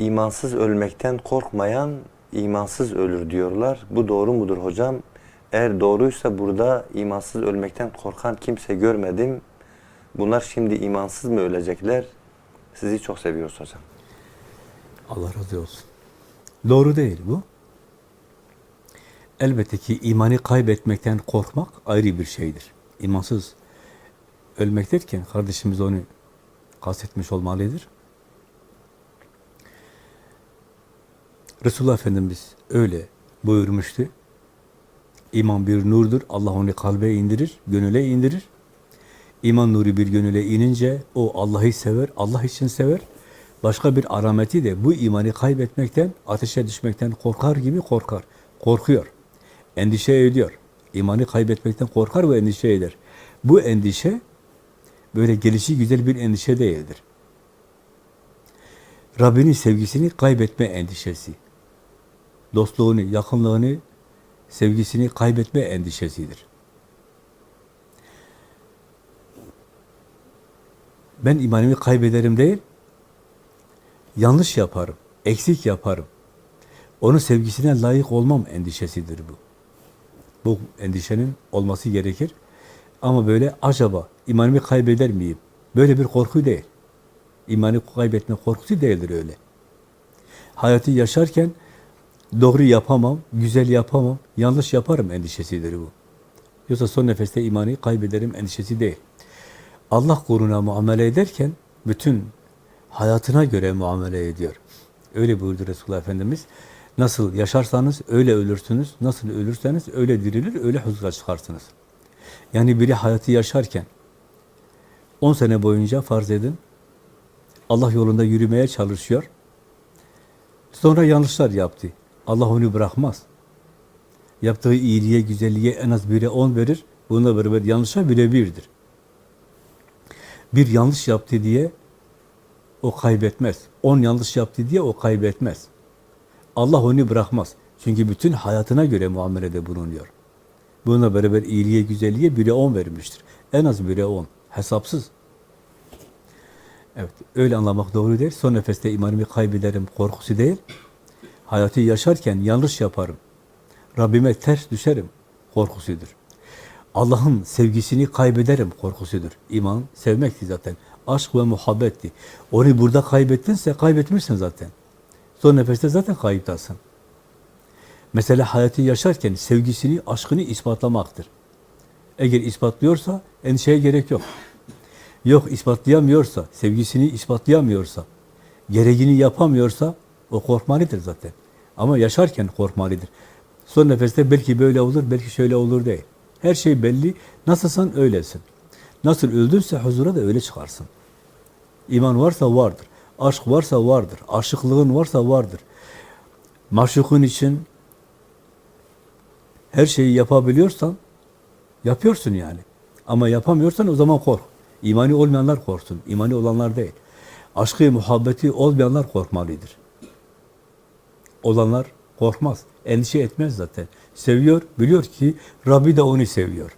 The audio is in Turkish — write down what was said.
imansız ölmekten korkmayan imansız ölür diyorlar. Bu doğru mudur hocam? Eğer doğruysa burada imansız ölmekten korkan kimse görmedim. Bunlar şimdi imansız mı ölecekler? Sizi çok seviyoruz hocam. Allah razı olsun. Doğru değil bu. Elbette ki imanı kaybetmekten korkmak ayrı bir şeydir. İmansız ölmek derken kardeşimiz onu kastetmiş olmalıdır. Resulullah Efendimiz öyle buyurmuştu. İman bir nurdur. Allah onu kalbe indirir, gönüle indirir. İman nuru bir gönüle inince o Allah'ı sever, Allah için sever. Başka bir arameti de bu imanı kaybetmekten, ateşe düşmekten korkar gibi korkar. Korkuyor. Endişe ediyor. İmanı kaybetmekten korkar ve endişe eder. Bu endişe böyle gelişi güzel bir endişe değildir. Rabbinin sevgisini kaybetme endişesi. Dostluğunu, yakınlığını, sevgisini kaybetme endişesidir. Ben imanımı kaybederim değil, yanlış yaparım, eksik yaparım. Onun sevgisine layık olmam endişesidir bu. Bu endişenin olması gerekir. Ama böyle acaba imanımı kaybeder miyim? Böyle bir korku değil. İmanı kaybetme korkusu değildir öyle. Hayatı yaşarken doğru yapamam, güzel yapamam, yanlış yaparım endişesidir bu. Yoksa son nefeste imanı kaybederim endişesi değil. Allah kuluna muamele ederken bütün hayatına göre muamele ediyor. Öyle buyurdu Resulullah Efendimiz. Nasıl yaşarsanız öyle ölürsünüz, nasıl ölürseniz öyle dirilir, öyle huzura çıkarsınız. Yani biri hayatı yaşarken 10 sene boyunca farz edin, Allah yolunda yürümeye çalışıyor. Sonra yanlışlar yaptı. Allah onu bırakmaz. Yaptığı iyiliğe, güzelliğe en az bire on verir. Bununla beraber yanlışa bire birdir. Bir yanlış yaptı diye o kaybetmez. On yanlış yaptı diye o kaybetmez. Allah onu bırakmaz. Çünkü bütün hayatına göre muamelede bulunuyor. Bununla beraber iyiliğe, güzelliğe bire on vermiştir. En az bire on. Hesapsız. Evet, öyle anlamak doğru değil. Son nefeste imanımı kaybederim korkusu değil. Hayatı yaşarken yanlış yaparım. Rabbime ters düşerim korkusudur. Allah'ın sevgisini kaybederim korkusudur. İman sevmekti zaten. Aşk ve muhabbetti. Onu burada kaybettinse kaybetmişsin zaten. Son nefeste zaten kayıptasın. Mesela hayatı yaşarken sevgisini, aşkını ispatlamaktır. Eğer ispatlıyorsa endişeye gerek yok. Yok ispatlayamıyorsa, sevgisini ispatlayamıyorsa, gereğini yapamıyorsa o korkmalıdır zaten. Ama yaşarken korkmalıdır. Son nefeste belki böyle olur, belki şöyle olur değil. Her şey belli. Nasılsan öylesin. Nasıl öldünse huzura da öyle çıkarsın. İman varsa vardır. Aşk varsa vardır. Aşıklığın varsa vardır. Maşukun için her şeyi yapabiliyorsan yapıyorsun yani. Ama yapamıyorsan o zaman kork. İmani olmayanlar korksun. İmani olanlar değil. Aşkı, muhabbeti olmayanlar korkmalıdır. Olanlar korkmaz. Endişe etmez zaten. Seviyor, biliyor ki Rabbi de onu seviyor.